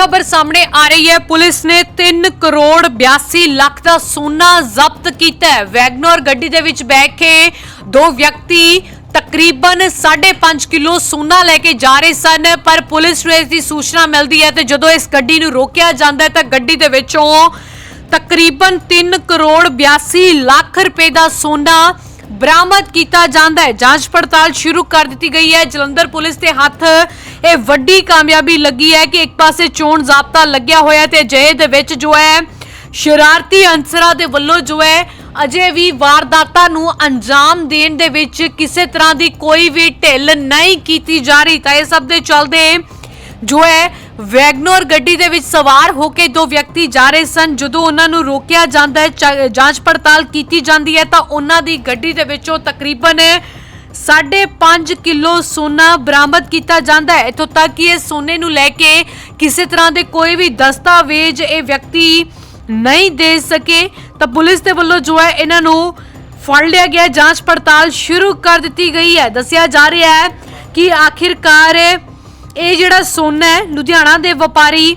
ਖਬਰ ਸਾਹਮਣੇ ਆ ਰਹੀ ਹੈ। ਪੁਲਿਸ ਨੇ 3 ਕਰੋੜ 82 ਲੱਖ ਦਾ ਸੋਨਾ ਜ਼ਬਤ ਕੀਤਾ ਹੈ। ਵੈਗਨਰ ਗੱਡੀ ਦੇ ਵਿੱਚ ਬੈਠ ਕੇ ਦੋ ਵਿਅਕਤੀ ਤਕਰੀਬਨ 5.5 ਕਿਲੋ ਸੋਨਾ ਲੈ ਕੇ ਜਾ ਰਹੇ ਸਨ, ਪਰ ਪੁਲਿਸ ਨੂੰ ਇਸ ਦੀ ਸੂਚਨਾ ਮਿਲਦੀ ਹੈ ਤੇ ਜਦੋਂ ਇਸ ਗੱਡੀ ਨੂੰ ਰੋਕਿਆ ਜਾਂਦਾ ਹੈ ਤਾਂ ਗੱਡੀ ਦੇ ਵਿੱਚੋਂ ਤਕਰੀਬਨ 3 ਕਰੋੜ 82 ਲੱਖ ਰੁਪਏ ਦਾ ਸੋਨਾ ਬਰਾਮਦ ਕੀਤਾ ਜਾਂਦਾ ਹੈ। ਜਾਂਚ ਪੜਤਾਲ ਸ਼ੁਰੂ ਕਰ ਦਿੱਤੀ ਗਈ ਹੈ। ਜਲੰਧਰ ਪੁਲਿਸ ਦੇ ਹੱਥ ਇਹ ਵੱਡੀ ਕਾਮਯਾਬੀ ਲੱਗੀ ਹੈ ਕਿ ਇੱਕ ਪਾਸੇ ਚੋਣ ਜ਼ਾਬਤਾ ਲੱਗਿਆ ਹੋਇਆ ਤੇ ਅਜਿਹੇ ਦੇ ਵਿੱਚ ਜੋ ਹੈ, ਸ਼ਰਾਰਤੀ ਅੰਸਰਾਂ ਦੇ ਵੱਲੋਂ ਜੋ ਹੈ, ਅਜੇ ਵੀ ਵਾਰਦਾਤਾਂ ਨੂੰ ਅੰਜਾਮ ਦੇਣ ਦੇ ਵਿੱਚ ਕਿਸੇ ਤਰ੍ਹਾਂ ਦੀ ਕੋਈ ਵੀ ਢਿੱਲ ਨਹੀਂ ਕੀਤੀ ਜਾ ਰਹੀ। ਤਾਂ ਇਹ ਸਭ ਦੇ ਚੱਲਦੇ ਜੋ ਹੈ, ਵੈਗਨੋਰ ਗੱਡੀ ਦੇ ਵਿੱਚ ਸਵਾਰ ਹੋ ਕੇ ਦੋ ਵਿਅਕਤੀ ਜਾ ਰਹੇ ਸਨ। ਜਦੋਂ ਉਹਨਾਂ ਨੂੰ ਰੋਕਿਆ ਜਾਂਦਾ ਹੈ ਜਾਂਚ ਪੜਤਾਲ ਕੀਤੀ ਜਾਂਦੀ ਹੈ ਤਾਂ ਉਹਨਾਂ ਦੀ ਗੱਡੀ ਦੇ ਵਿੱਚੋਂ ਤਕਰੀਬਨ 5.5 ਕਿਲੋ ਸੋਨਾ ਬਰਾਮਦ ਕੀਤਾ ਜਾਂਦਾ ਹੈ। ਇਥੋਂ ਤੱਕ ਕਿ ਇਹ ਸੋਨੇ ਨੂੰ ਲੈ ਕੇ ਕਿਸੇ ਤਰ੍ਹਾਂ ਦੇ ਕੋਈ ਵੀ ਦਸਤਾਵੇਜ਼ ਇਹ ਵਿਅਕਤੀ ਨਹੀਂ ਦੇ ਸਕੇ। ਤਾਂ ਪੁਲਿਸ ਦੇ ਵੱਲੋਂ ਜੋ ਹੈ ਇਹਨਾਂ ਨੂੰ ਫੜ ਲਿਆ ਗਿਆ ਜਾਂਚ ਪੜਤਾਲ ਸ਼ੁਰੂ ਕਰ ਦਿੱਤੀ ਗਈ ਹੈ। ਦੱਸਿਆ ਜਾ ਰਿਹਾ ਹੈ ਕਿ ਆਖਿਰਕਾਰ ਇਹ ਜਿਹੜਾ ਸੋਨਾ ਹੈ, ਲੁਧਿਆਣਾ ਦੇ ਵਪਾਰੀ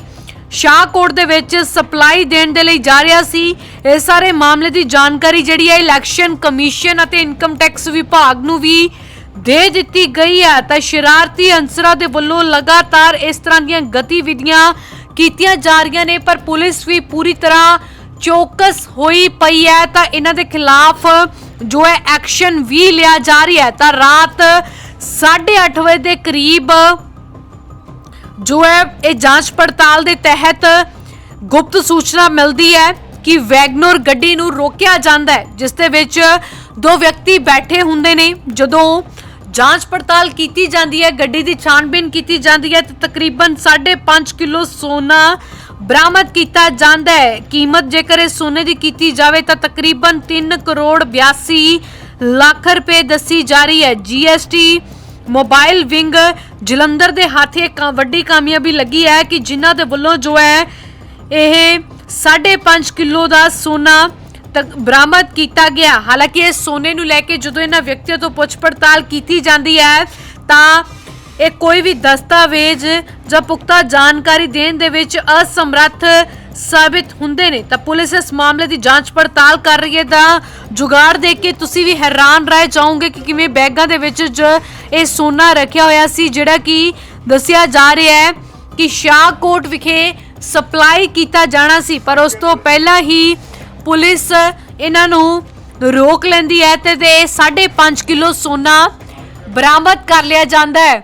ਸ਼ਾਹਕੋਟ ਦੇ ਵਿੱਚ ਸਪਲਾਈ ਦੇਣ ਦੇ ਲਈ ਜਾ ਰਿਹਾ ਸੀ। ਇਹ ਸਾਰੇ ਮਾਮਲੇ ਦੀ ਜਾਣਕਾਰੀ ਜਿਹੜੀ ਹੈ, ਇਲੈਕਸ਼ਨ ਕਮਿਸ਼ਨ ਅਤੇ ਇਨਕਮ ਟੈਕਸ ਵਿਭਾਗ ਨੂੰ ਵੀ ਦੇ ਦਿੱਤੀ ਗਈ ਹੈ। ਤਾਂ ਸ਼ਰਾਰਤੀ ਅੰਸਰਾਂ ਦੇ ਵੱਲੋਂ ਲਗਾਤਾਰ ਇਸ ਤਰ੍ਹਾਂ ਦੀਆਂ ਗਤੀਵਿਧੀਆਂ ਕੀਤੀਆਂ ਜਾ ਰਹੀਆਂ ਨੇ, ਪਰ ਪੁਲਿਸ ਵੀ ਪੂਰੀ ਤਰ੍ਹਾਂ ਚੌਕਸ ਹੋਈ ਪਈ ਹੈ। ਤਾਂ ਇਹਨਾਂ ਦੇ ਖਿਲਾਫ ਜੋ ਹੈ, ਐਕਸ਼ਨ ਵੀ ਲਿਆ ਜਾ ਰਿਹਾ ਹੈ। ਤਾਂ ਰਾਤ 8:30 ਵਜੇ ਦੇ ਕਰੀਬ ਜੋ ਹੈ, ਇਹ ਜਾਂਚ ਪੜਤਾਲ ਦੇ ਤਹਿਤ ਗੁਪਤ ਸੂਚਨਾ ਮਿਲਦੀ ਹੈ ਕਿ ਵੈਗਨੋਰ ਗੱਡੀ ਨੂੰ ਰੋਕਿਆ ਜਾਂਦਾ ਹੈ, ਜਿਸ ਦੇ ਵਿੱਚ ਦੋ ਵਿਅਕਤੀ ਬੈਠੇ ਹੁੰਦੇ ਨੇ। ਜਦੋਂ ਜਾਂਚ ਪੜਤਾਲ ਕੀਤੀ ਜਾਂਦੀ ਹੈ, ਗੱਡੀ ਦੀ ਛਾਣਬੀਨ ਕੀਤੀ ਜਾਂਦੀ ਹੈ, ਤੇ ਤਕਰੀਬਨ 5.5 ਕਿਲੋ ਸੋਨਾ ਬਰਾਮਦ ਕੀਤਾ ਜਾਂਦਾ ਹੈ। ਕੀਮਤ ਜੇਕਰ ਇਹ ਸੋਨੇ ਦੀ ਕੀਤੀ ਜਾਵੇ, ਤਾਂ ਤਕਰੀਬਨ 3 ਕਰੋੜ 82 ਲੱਖ ਰੁਪਏ ਦੱਸੀ ਜਾ ਰਹੀ ਹੈ। ਜੀਐਸਟੀ ਮੋਬਾਈਲ ਵਿੰਗ ਜਲੰਧਰ ਦੇ ਹੱਥ ਇੱਕ ਵੱਡੀ ਕਾਮਯਾਬੀ ਲੱਗੀ ਹੈ ਕਿ ਜਿਨ੍ਹਾਂ ਦੇ ਵੱਲੋਂ ਜੋ ਹੈ, ਇਹ 5.5 ਕਿਲੋ ਦਾ ਸੋਨਾ ਤੱਕ ਬਰਾਮਦ ਕੀਤਾ ਗਿਆ। ਹਾਲਾਂਕਿ ਇਹ ਸੋਨੇ ਨੂੰ ਲੈ ਕੇ ਜਦੋਂ ਇਹਨਾਂ ਵਿਅਕਤੀਆਂ ਤੋਂ ਪੁੱਛ ਪੜਤਾਲ ਕੀਤੀ ਜਾਂਦੀ ਹੈ, ਤਾਂ ਇਹ ਕੋਈ ਵੀ ਦਸਤਾਵੇਜ਼ ਜਾਂ ਪੁਖਤਾ ਜਾਣਕਾਰੀ ਦੇਣ ਦੇ ਵਿੱਚ ਅਸਮਰੱਥ ਸਾਬਿਤ ਹੁੰਦੇ ਨੇ। ਤਾਂ ਪੁਲਿਸ ਇਸ ਮਾਮਲੇ ਦੀ ਜਾਂਚ ਪੜਤਾਲ ਕਰ ਰਹੀ ਹੈ। ਤਾਂ ਜੁਗਾੜ ਦੇਖ ਕੇ ਤੁਸੀਂ ਵੀ ਹੈਰਾਨ ਰਹਿ ਜਾਓਗੇ ਕਿ ਕਿਵੇਂ ਬੈਗਾਂ ਦੇ ਵਿੱਚ ਇਹ ਸੋਨਾ ਰੱਖਿਆ ਹੋਇਆ ਸੀ, ਜਿਹੜਾ ਕਿ ਦੱਸਿਆ ਜਾ ਰਿਹਾ ਹੈ ਕਿ ਸ਼ਾਹਕੋਟ ਵਿਖੇ ਸਪਲਾਈ ਕੀਤਾ ਜਾਣਾ ਸੀ, ਪਰ ਉਸ ਤੋਂ ਪਹਿਲਾਂ ਹੀ ਪੁਲਿਸ ਇਹਨਾਂ ਨੂੰ ਰੋਕ ਲੈਂਦੀ ਹੈ ਤੇ ਤੇ 5.5 ਕਿਲੋ ਸੋਨਾ ਬਰਾਮਦ ਕਰ ਲਿਆ ਜਾਂਦਾ ਹੈ।